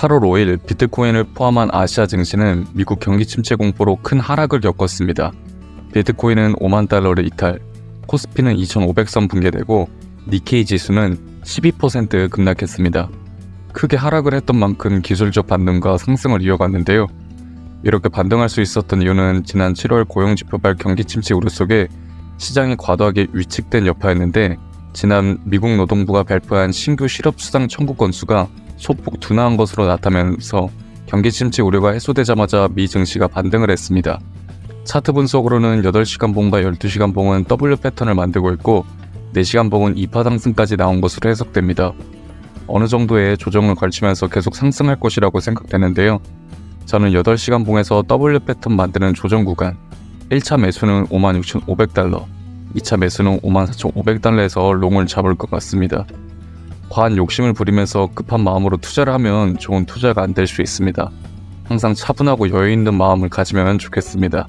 8월 5일 비트코인을 포함한 아시아 증시는 미국 경기 침체 공포로 큰 하락을 겪었습니다. 비트코인은 5만 달러를 이탈, 코스피는 2,500선 붕괴되고 니케이 지수는 12% 급락했습니다. 크게 하락을 했던 만큼 기술적 반등과 상승을 이어갔는데요. 이렇게 반등할 수 있었던 이유는 지난 7월 고용지표발 경기 침체 우려 속에 시장이 과도하게 위축된 여파였는데 지난 미국 노동부가 발표한 신규 실업 수당 청구 건수가 소폭 둔화한 것으로 나타나면서 경기 침체 우려가 해소되자마자 미 증시가 반등을 했습니다. 차트 분석으로는 8시간 봉과 12시간 봉은 W 패턴을 만들고 있고 4시간 봉은 2파 상승까지 나온 것으로 해석됩니다. 어느 정도의 조정을 걸치면서 계속 상승할 것이라고 생각되는데요. 저는 8시간 봉에서 W 패턴 만드는 조정 구간 1차 매수는 56,500달러, 2차 매수는 54,500달러에서 롱을 잡을 것 같습니다. 과한 욕심을 부리면서 급한 마음으로 투자를 하면 좋은 투자가 안 될 수 있습니다. 항상 차분하고 여유 있는 마음을 가지면 좋겠습니다.